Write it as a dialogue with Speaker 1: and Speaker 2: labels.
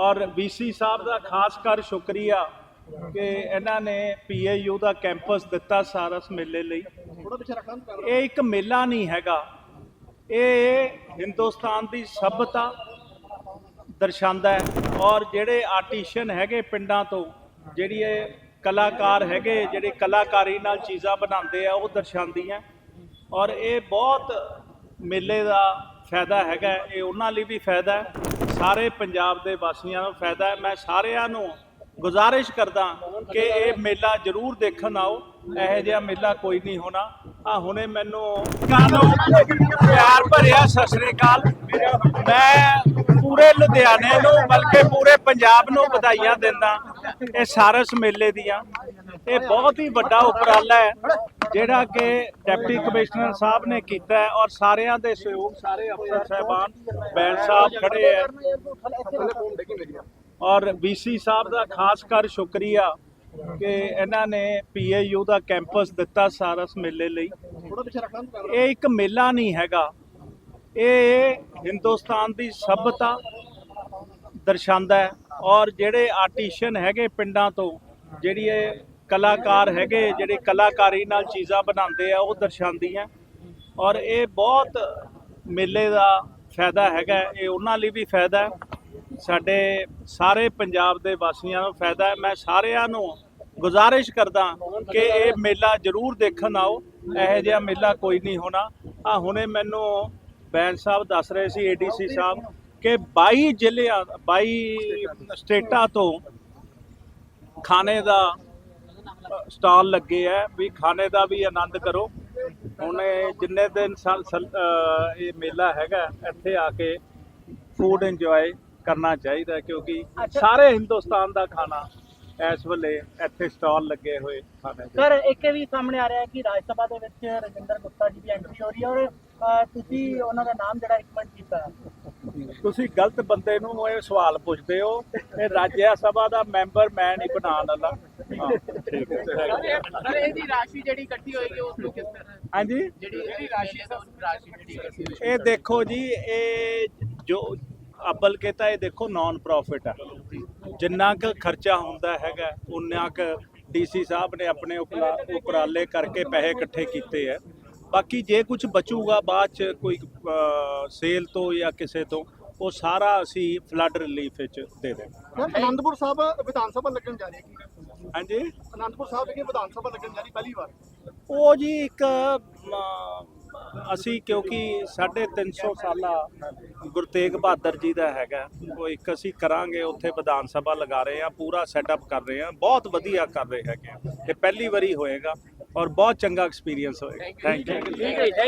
Speaker 1: ਔਰ ਵੀਸੀ ਸਾਹਿਬ ਦਾ ਖਾਸ ਕਰ ਸ਼ੁਕਰੀਆ ਕਿ ਇਹਨਾਂ ਨੇ ਪੀਏਯੂ ਦਾ ਕੈਂਪਸ ਦਿੱਤਾ ਸਾਰਸ ਮੇਲੇ ਲਈ। ਇਹ ਇੱਕ ਮੇਲਾ ਨਹੀਂ ਹੈਗਾ। ਇਹ ਹਿੰਦੁਸਤਾਨ ਦੀ ਸਭ్యਤਾ ਦਰਸਾਉਂਦਾ ਹੈ ਔਰ ਜਿਹੜੇ ਆਰਟੀਸ਼ਨ ਹੈਗੇ ਪਿੰਡਾਂ ਤੋਂ ਜਿਹੜੀ ਇਹ ਕਲਾਕਾਰ ਹੈਗੇ ਜਿਹੜੇ ਕਲਾਕਾਰੀ ਨਾਲ ਚੀਜ਼ਾਂ ਬਣਾਉਂਦੇ ਆ ਉਹ ਦਰਸਾਉਂਦੀਆਂ। ਔਰ ਇਹ ਬਹੁਤ ਮੇਲੇ ਦਾ ਫਾਇਦਾ ਹੈਗਾ ਇਹ ਉਹਨਾਂ ਲਈ ਵੀ ਫਾਇਦਾ ਹੈ। ਸਾਰੇ ਪੰਜਾਬ ਦੇ ਵਾਸੀਆਂ ਨੂੰ ਫਾਇਦਾ ਹੈ। ਮੈਂ ਸਾਰਿਆਂ ਨੂੰ ਗੁਜ਼ਾਰਿਸ਼ ਕਰਦਾ ਕਿ ਇਹ ਮੇਲਾ ਜ਼ਰੂਰ ਦੇਖਣ ਆਓ। ਇਹੋ ਜਿਹਾ ਮੇਲਾ ਕੋਈ ਨਹੀਂ ਹੋਣਾ। ਆ ਹੁਣੇ ਮੈਨੂੰ ਕਾਨੂੰ ਪਿਆਰ ਭਰਿਆ, ਸਤਿ ਸ੍ਰੀ ਅਕਾਲ। ਮੈਂ ਪੂਰੇ ਲੁਧਿਆਣੇ ਨੂੰ, ਬਲਕਿ ਪੂਰੇ ਪੰਜਾਬ ਨੂੰ ਵਧਾਈਆਂ ਦਿੰਦਾ। ਇਹ ਸਾਰਸ ਮੇਲੇ ਦੀਆਂ। ਇਹ ਬਹੁਤ ਹੀ ਵੱਡਾ ਉਪਰਾਲਾ ਹੈ। ਜਿਹੜਾ ਕਿ ਡਿਪਟੀ ਕਮਿਸ਼ਨਰ ਸਾਹਿਬ ਨੇ ਕੀਤਾ ਹੈ ਔਰ ਸਾਰਿਆਂ ਦੇ ਸਹਿਯੋਗ ਸਾਰੇ ਅਫਸਰ ਸਾਹਿਬਾਨ ਬੈਂਸ ਸਾਹਿਬ ਖੜੇ ਹੈ। ਔਰ ਵੀਸੀ ਸਾਹਿਬ ਦਾ ਖਾਸ ਕਰ ਸ਼ੁਕਰੀਆ ਕਿ ਇਹਨਾਂ ਨੇ ਪੀਏਯੂ ਦਾ ਕੈਂਪਸ ਦਿੱਤਾ ਸਾਰਸ ਮੇਲੇ ਲਈ। ਇਹ ਇੱਕ ਮੇਲਾ ਨਹੀਂ ਹੈਗਾ। ਇਹ ਹਿੰਦੁਸਤਾਨ ਦੀ ਸਭ्यता ਦਰਸਾਉਂਦਾ ਹੈ ਔਰ ਜਿਹੜੇ ਆਰਟੀਸ਼ਨ ਹੈਗੇ ਪਿੰਡਾਂ ਤੋਂ, ਜਿਹੜੀ ਇਹ ਕਲਾਕਾਰ ਹੈਗੇ, ਜਿਹੜੇ ਕਲਾਕਾਰੀ ਨਾਲ ਚੀਜ਼ਾਂ ਬਣਾਉਂਦੇ ਆ, ਉਹ ਦਰਸਾਉਂਦੀਆਂ। ਔਰ ਇਹ ਬਹੁਤ ਮੇਲੇ ਦਾ ਫਾਇਦਾ ਹੈਗਾ। ਇਹ ਉਹਨਾਂ ਲਈ ਵੀ ਫਾਇਦਾ ਸਾਡੇ ਸਾਰੇ ਪੰਜਾਬ ਦੇ ਵਾਸੀਆਂ ਨੂੰ ਫਾਇਦਾ ਮੈਂ ਸਾਰਿਆਂ ਨੂੰ ਗੁਜ਼ਾਰਿਸ਼ ਕਰਦਾ ਕਿ ਇਹ ਮੇਲਾ ਜ਼ਰੂਰ ਦੇਖਣ ਆਓ। ਇਹੋ ਜਿਹਾ ਮੇਲਾ ਕੋਈ ਨਹੀਂ ਹੋਣਾ। ਆ ਹੁਣੇ ਮੈਨੂੰ ਬੈਂਸ ਸਾਹਿਬ ਦੱਸ ਰਹੇ ਸੀ ਏਡੀਸੀ ਸਾਹਿਬ, ਕਿ 22 ਜ਼ਿਲ੍ਹਿਆਂ 22 ਸਟੇਟਾਂ ਤੋਂ ਖਾਣੇ ਦਾ ਸਟਾਲ ਲੱਗੇ ਆ ਵੀ ਖਾਣੇ ਦਾ ਵੀ ਆਨੰਦ ਕਰੋ। ਹੁਣ ਜਿੰਨੇ ਦਿਨ ਇਹ ਮੇਲਾ ਹੈਗਾ ਇੱਥੇ ਆ ਕੇ ਫੂਡ ਇੰਜੋਏ ਕਰਨਾ ਚਾਹੀਦਾ ਕਿਉਂਕਿ ਸਾਰੇ ਹਿੰਦੁਸਤਾਨ ਦਾ ਖਾਣਾ ਇਸ ਵੇਲੇ ਇੱਥੇ ਸਟਾਲ ਲੱਗੇ ਹੋਏ ਖਾਣੇ ਦੇ।
Speaker 2: ਸਰ ਇੱਕ ਵੀ ਸਾਹਮਣੇ ਆ ਰਿਹਾ ਹੈ ਕਿ ਰਾਜ ਸਭਾ ਦੇ ਵਿੱਚ ਰਜਿੰਦਰ ਗੁਪਤਾ ਜੀ ਦੀ ਐਂਟਰੀ ਹੋ ਰਹੀ ਹੈ ਔਰ ਤੁਸੀਂ ਉਹਨਾਂ ਦਾ ਨਾਮ ਜਿਹੜਾ ਰਿਕਮੈਂਡ ਕੀਤਾ।
Speaker 1: ਤੁਸੀਂ ਗਲਤ ਬੰਦੇ ਨੂੰ ਇਹ ਸਵਾਲ ਪੁੱਛਦੇ ਹੋ ਇਹ ਰਾਜ ਸਭਾ ਦਾ ਮੈਂਬਰ ਮੈਂ ਨਹੀਂ ਬਣਾਉਣ ਵਾਲਾ। ਹਾਂ, ਠੀਕ ਹੈ
Speaker 3: ਸਰ ਇਹਦੀ ਰਾਸ਼ੀ ਜਿਹੜੀ ਇਕੱਠੀ ਹੋਏਗੀ ਉਸ ਨੂੰ ਕਿਸ ਤਰ੍ਹਾਂ
Speaker 1: ਹਾਂਜੀ?
Speaker 3: ਜਿਹੜੀ ਇਹਦੀ ਰਾਸ਼ੀ ਹੈ ਉਸ ਰਾਸ਼ੀ ਜਿਹੜੀ ਇਕੱਠੀ ਹੋਏਗੀ
Speaker 1: ਇਹ ਦੇਖੋ ਜੀ ਇਹ ਜੋ ਅਬਲ ਕੇ ਤਾਂ ਇਹ ਦੇਖੋ ਨਾਨ ਪ੍ਰੋਫਿਟ ਆ। ਜਿੰਨਾ ਕੁ ਖਰਚਾ ਹੁੰਦਾ ਹੈਗਾ ਉਨਾ ਕੁ ਡੀਸੀ ਸਾਹਿਬ ਨੇ ਆਪਣੇ ਉਪਰਾ- ਉਪਰਾਲੇ ਕਰਕੇ ਪੈਸੇ ਇਕੱਠੇ ਕੀਤੇ ਆ। ਬਾਕੀ ਜੇ ਕੁਝ ਬਚੂਗਾ ਬਾਅਦ ਚ ਕੋਈ ਸੇਲ ਤੋਂ ਜਾਂ ਕਿਸੇ ਤੋਂ ਉਹ ਸਾਰਾ ਅਸੀਂ ਫਲੱਡ ਰਿਲੀਫ ਵਿੱਚ ਦੇ
Speaker 4: ਸਰ ਅਨੰਦਪੁਰ ਸਾਹਿਬ ਵਿਧਾਨ ਸਭਾ ਲੱਗਣ ਜਾ ਰਹੀ ਹੈ
Speaker 1: ਹਾਂਜੀ?
Speaker 4: ਅਨੰਦਪੁਰ ਸਾਹਿਬ ਵਿਖੇ ਵਿਧਾਨ ਸਭਾ ਲੱਗਣ ਜਾ ਰਹੀ ਪਹਿਲੀ ਵਾਰ।
Speaker 1: ਉਹ ਜੀ ਇੱਕ ਅਸੀਂ ਕਿਉਂਕਿ 350 ਸਾਲਾ ਗੁਰੂ ਤੇਗ ਬਹਾਦਰ ਜੀ ਦਾ ਹੈਗਾ। ਉਹ ਇੱਕ ਅਸੀਂ ਕਰਾਂਗੇ ਉੱਥੇ ਵਿਧਾਨ ਸਭਾ ਲਗਾ ਰਹੇ ਆ ਪੂਰਾ ਸੈਟਅਪ ਕਰ ਰਹੇ ਆ ਬਹੁਤ ਵਧੀਆ ਕਰ ਰਹੇ ਹੈਗੇ। ਇਹ ਪਹਿਲੀ ਵਾਰੀ ਹੋਏਗਾ। ਔਰ ਬਹੁਤ ਚੰਗਾ ਐਕਸਪੀਰੀਅੰਸ ਹੋਏਗਾ ਥੈਂਕ ਯੂ